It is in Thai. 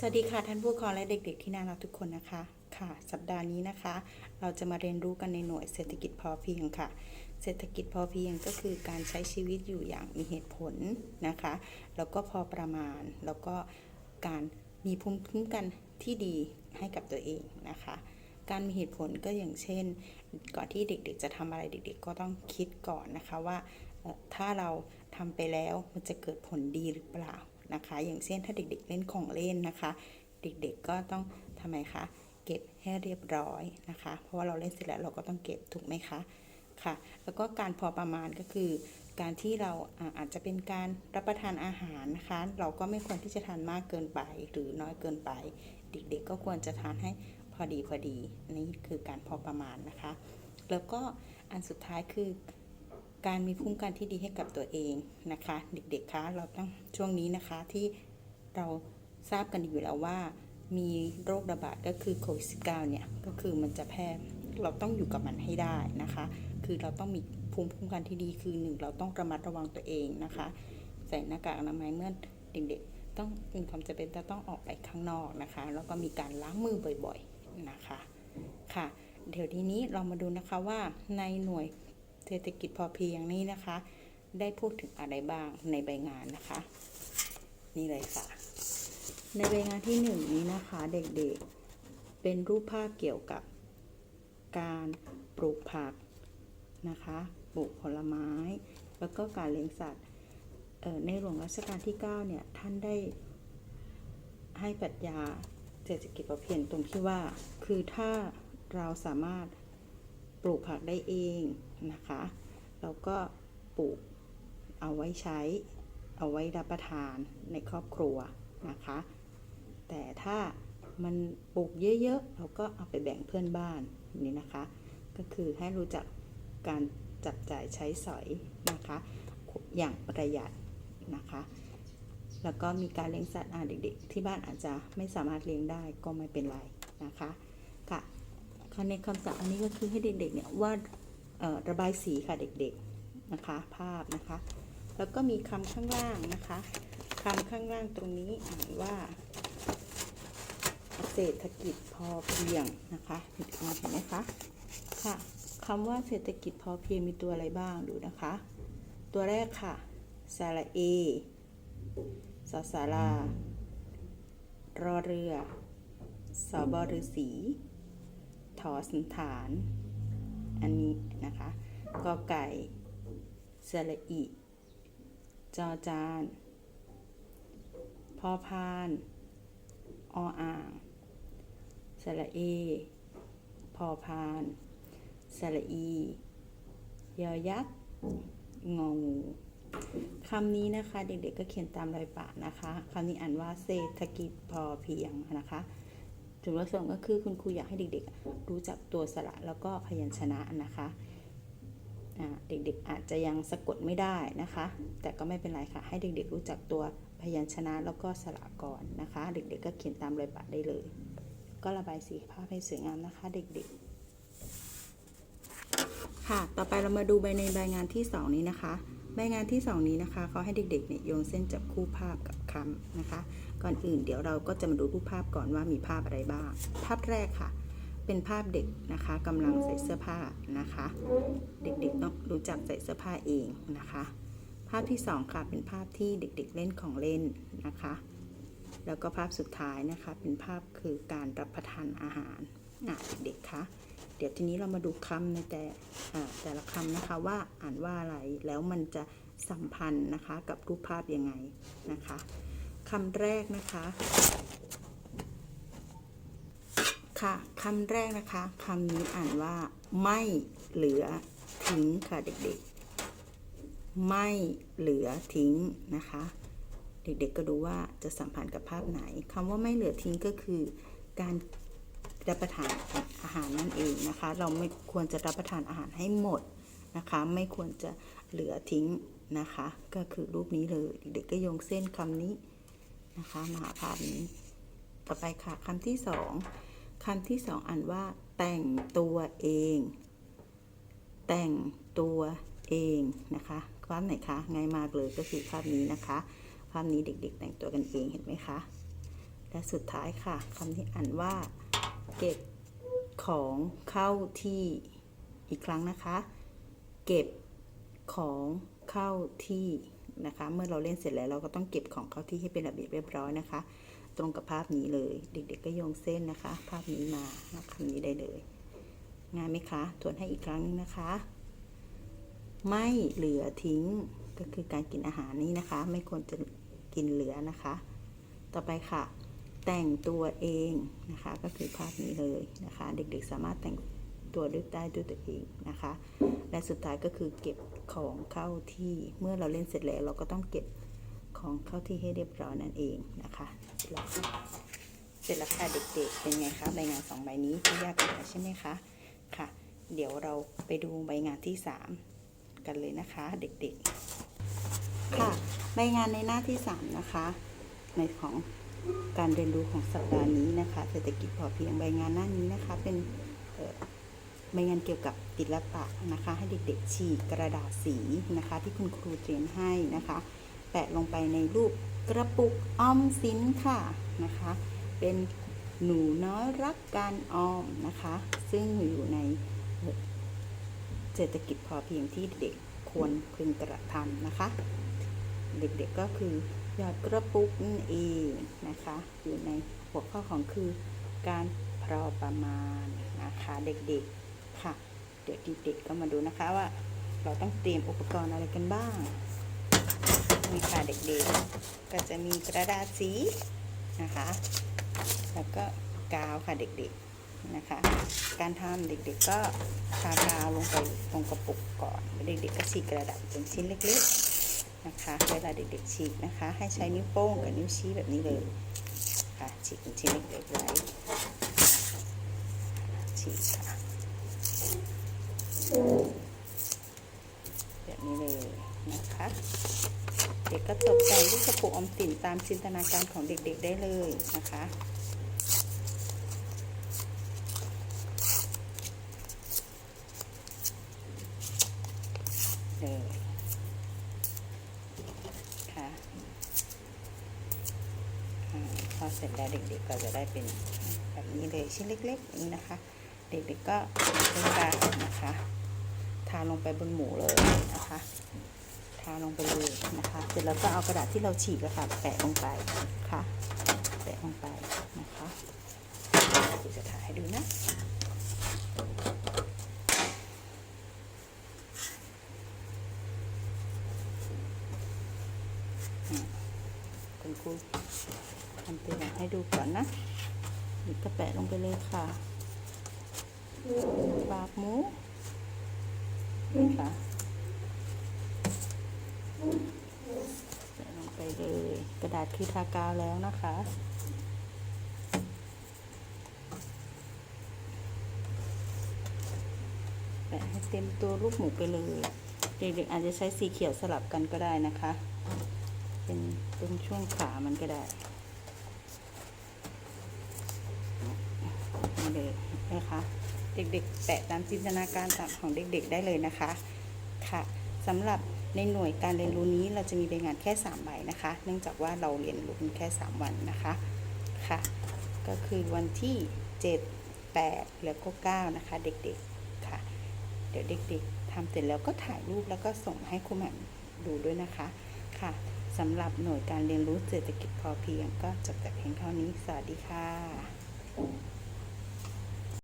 สวัสดีค่ะท่านผู้ปกครองและเด็ก ๆ ที่น่ารักทุกคนนะคะค่ะ สัปดาห์นี้นะคะ เราจะมาเรียนรู้กันในหน่วยเศรษฐกิจพอเพียงค่ะ เศรษฐกิจพอเพียงก็คือการใช้ชีวิตอยู่อย่างมีเหตุผลนะคะ แล้วก็พอประมาณแล้วก็การมีภูมิคุ้มกันที่ดีให้กับตัวเองนะคะ การมีเหตุผลก็อย่างเช่น ก่อนที่เด็กๆ จะทำอะไรเด็ก ๆ ก็ต้องคิดก่อนนะคะว่าถ้าเราทำไปแล้วมันจะเกิดผลดีหรือเปล่า นะคะ อย่างเช่นถ้าเด็กๆเล่นของเล่นนะคะ เด็กๆก็ต้องทำไมคะเก็บให้เรียบร้อยนะคะ เพราะว่าเราเล่นเสร็จแล้วเราก็ต้องเก็บถูกไหมคะค่ะ แล้วก็การพอประมาณก็คือ การที่เราอ่าอาจจะเป็นการรับประทานอาหารนะคะ เราก็ไม่ควรที่จะทานมากเกินไปหรือน้อยเกินไป เด็กๆ ก็ควรจะทานให้พอดีพอดีนี่คือการพอประมาณนะคะ แล้วก็อันสุดท้ายคือ การมีภูมิคุ้มกันที่ดีให้กับตัวเองนะคะ เด็กๆคะเราต้องช่วงนี้นะคะที่เราทราบกันอยู่แล้วว่า มีโรคระบาดก็คือโควิด -19 เนี่ยก็คือมันจะแพร่เราต้องอยู่กับมันให้ได้นะคะ คือเราต้องมีภูมิคุ้มกันที่ดีคือหนึ่งเราต้องระมัดระวังตัวเองนะคะ ใส่หน้ากากอนามัยเมื่อเด็กๆ ต้องมีความจำเป็นจะต้องออกไปข้างนอกนะคะ แล้วก็มีการล้างมือบ่อยๆนะคะค่ะ เดี๋ยวทีนี้เรามาดูนะคะว่าในหน่วย เศรษฐกิจพอเพียงนี้นะคะ ได้พูดถึงอะไรบ้างในใบงานนะคะ นี่เลยค่ะ ในใบงานที่หนึ่งนี้นะคะเด็กๆ เป็นรูปภาพเกี่ยวกับการปลูกผักนะคะ ปลูกผลไม้ แล้วก็การเลี้ยงสัตว์ในหลวงรัชกาลที่ 9 เนี่ย ท่านได้ให้ปรัชญาเศรษฐกิจพอเพียงตรงที่ว่า คือถ้าเราสามารถ ปลูกผักได้เองนะคะแล้วก็ปลูกเอาไว้ใช้ เอาไว้รับประทานในครอบครัวนะคะ แต่ถ้ามันปลูกเยอะๆ เราก็เอาไปแบ่งเพื่อนบ้านนี่นะคะ ก็คือให้รู้จักการจับจ่ายใช้สอยนะคะ อย่างประหยัดนะคะ แล้วก็มีการเลี้ยงสัตว์อ่าเด็กๆ ที่บ้านอาจจะไม่สามารถเลี้ยงได้ก็ไม่เป็นไรนะคะ ค่ะ คำในคำศัพท์อันนี้ก็คือให้เด็กๆเนี่ยวาดระบายสีค่ะเด็กๆนะคะ ภาพนะคะ แล้วก็มีคำข้างล่างนะคะคำข้างล่างตรงนี้อ่านว่าเศรษฐกิจพอเพียงนะคะเห็นไหมคะค่ะคำว่าเศรษฐกิจพอเพียงมีตัวอะไรบ้างดูนะคะ ตัวแรกค่ะสระเอสสารารอเรือสบฤษี ถอสันฐาน อันนี้นะคะกอไก่สระอิ จอจาน พอพาน ออ่างสระเอ พอพานสระอี ยอยักษ์ งองูคำนี้นะคะเด็กๆก็เขียนตามรอยปากนะคะคำนี้อ่านว่าเศรษฐกิจพอเพียงนะคะ จุดประสงค์ก็คือคุณครูอยากให้เด็กๆ รู้จักตัวสระแล้วก็พยัญชนะนะคะ เด็กๆอาจจะยังสะกดไม่ได้นะคะ แต่ก็ไม่เป็นไรค่ะ ให้เด็กๆ รู้จักตัวพยัญชนะแล้วก็สระก่อนนะคะ เด็กๆ ก็เขียนตามรอยปากได้เลย ก็ระบายสีภาพให้สวยงามนะคะ เด็กๆ ค่ะ ต่อไปเรามาดูใบในใบงานที่ 2 นี้นะคะ ใบงานที่ 2 นี้นะคะเขาให้เด็กๆเนี่ยโยงเส้นจับคู่ภาพกับคำนะคะ ก่อนอื่นเดี๋ยวเราก็จะมาดูรูปภาพก่อนว่ามีภาพอะไรบ้าง ภาพแรกค่ะ เป็นภาพเด็กนะคะกำลังใส่เสื้อผ้านะคะ เด็กๆต้องรู้จักใส่เสื้อผ้าเองนะคะ ภาพที่สองค่ะเป็นภาพที่เด็กๆเล่นของเล่นนะคะ แล้วก็ภาพสุดท้ายนะคะ เป็นภาพคือการรับประทานอาหาร อะเด็กคะเดี๋ยวทีนี้เรามาดูคำในแต่แต่ละคำนะคะว่าอ่านว่าอะไรแล้วมันจะสัมพันธ์นะคะกับรูปภาพยังไงนะคะคำแรกนะคะค่ะคำแรกนะคะคำนี้อ่านว่า ไม่เหลือทิ้งค่ะเด็กๆ ไม่เหลือทิ้งนะคะ เด็กๆก็ดูว่าจะสัมพันธ์กับภาพไหนคำว่าไม่เหลือทิ้งก็คือ การ รับประทานอาหารนั่นเองนะคะ เราไม่ควรจะรับประทานอาหารให้หมดนะคะ ไม่ควรจะเหลือทิ้งนะคะ ก็คือรูปนี้เลยเด็กก็โยงเส้นคำนี้นะคะมาหาภาพนี้ต่อไปค่ะคำที่สองคำที่สองอ่านว่า แต่งตัวเอง แต่งตัวเองนะคะภาพไหนคะง่ายมากเลยก็คือภาพนี้นะคะ ภาพนี้เด็กๆ แต่งตัวกันเองเห็นไหมคะและสุดท้ายค่ะคำที่อ่านว่า เก็บของเข้าที่อีกครั้งนะคะ เก็บของเข้าที่นะคะ เมื่อเราเล่นเสร็จแล้วเราก็ต้องเก็บของเข้าที่ให้เป็นระเบียบเรียบร้อยนะคะ ตรงกับภาพนี้เลย เด็กๆก็โยงเส้นนะคะ ภาพนี้มาคำนี้ได้เลยง่ายไหมคะทวนให้อีกครั้งนึงนะคะ ไม่เหลือทิ้งก็คือการกินอาหารนี้นะคะ ไม่ควรจะกินเหลือนะคะ ต่อไปค่ะ แต่งตัวเองนะคะก็คือภาพนี้เลยนะคะ เด็กๆสามารถแต่งตัวด้วยได้ด้วยตัวเองนะคะ และสุดท้ายก็คือเก็บของเข้าที่เมื่อเราเล่นเสร็จแล้วเราก็ต้องเก็บของเข้าที่ให้เรียบร้อยนั่นเองนะคะเสร็จแล้วเสร็จแล้วค่ะเด็กๆเป็นไงคะใบงานสองใบนี้ที่ยากกันใช่ไหมคะค่ะ เดี๋ยวเราไปดูใบงานที่สามกันเลยนะคะ เด็กๆ ค่ะใบงานในหน้าที่ 3 นะคะ ในของ การเรียนรู้ของสัปดาห์นี้นะคะ เศรษฐกิจพอเพียงใบงานหน้านี้นะคะ เป็นใบงานเกี่ยวกับศิลปะนะคะ ให้เด็กๆฉีกกระดาษสีนะคะ ที่คุณครูเตรียมให้นะคะ แปะลงไปในรูปกระปุกออมสินค่ะนะคะ เป็นหนูน้อยรักการออมนะคะ ซึ่งอยู่ในเอ่อเศรษฐกิจพอเพียงที่เด็กควรพึงกระทำนะคะ เด็กๆก็คือ หยอดกระปุกนั่นเองนะคะ อยู่ในหัวข้อของคือการพอประมาณนะคะเด็กๆค่ะ เดี๋ยวเด็กๆก็มาดูนะคะว่าเราต้องเตรียมอุปกรณ์อะไรกันบ้างนี่ค่ะเด็กๆ ก็จะมีกระดาษสีนะคะ แล้วก็กาวค่ะเด็กๆนะคะ การทำเด็กๆก็ทากาวลงไปตรงกระปุกก่อนเด็กๆก็ฉีกกระดาษเป็นชิ้นเล็กๆ นะคะ เวลาเด็กๆฉีกนะคะ ให้ใช้นิ้วโป้งกับนิ้วชี้แบบนี้เลยค่ะฉีกชิ้นเล็กๆไว้ฉีกค่ะแบบนี้เลยนะคะเด็กก็ตกแต่งด้วยกระปุกออมสินตามจินตนาการของเด็กๆได้เลยนะคะเลยค่ะ อาพอ เสร็จแล้วเด็กๆก็จะได้เป็นแบบนี้เลยชิ้นเล็กๆนี้นะคะ เด็กๆก็ใช้กานะคะ ทาลงไปบนหมูเลยนะคะ ทาลงไปเลยนะคะ เสร็จแล้วก็เอากระดาษที่เราฉีกอะค่ะแปะลงไปค่ะ แปะลงไปนะคะเดี๋ยวจะถ่ายให้ดูนะ คุณครูทำตัวอย่างให้ดูก่อนนะนี่ก็แปะลงไปเลยค่ะปากหมูนี่ค่ะแปะลงไปเลย กระดาษคือทากาวแล้วนะคะแปะให้เต็มตัวรูปหมูไปเลย เด็กๆอาจจะใช้สีเขียวสลับกันก็ได้นะคะ เป็นเป็นช่วงขามันก็ได้นี่เลยนะคะเด็กๆแปะตามจินตนาการของเด็กๆ ได้เลยนะคะค่ะสำหรับในหน่วยการเรียนรู้นี้เราจะมีใบงานแค่ 3 ใบนะคะ เนื่องจากว่าเราเรียนรู้นแค่ 3 วันนะคะค่ะก็คือวันที่ 7 8 แล้วก็9นะคะ เด็กๆค่ะ เดี๋ยวเด็กๆทำเสร็จแล้วก็ถ่ายรูปแล้วก็ส่งมาให้ครูแหม่มดูด้วยนะคะค่ะ สำหรับหน่วยการเรียนรู้เศรษฐกิจพอเพียงก็จบแต่เพียงเท่านี้ สวัสดีค่ะ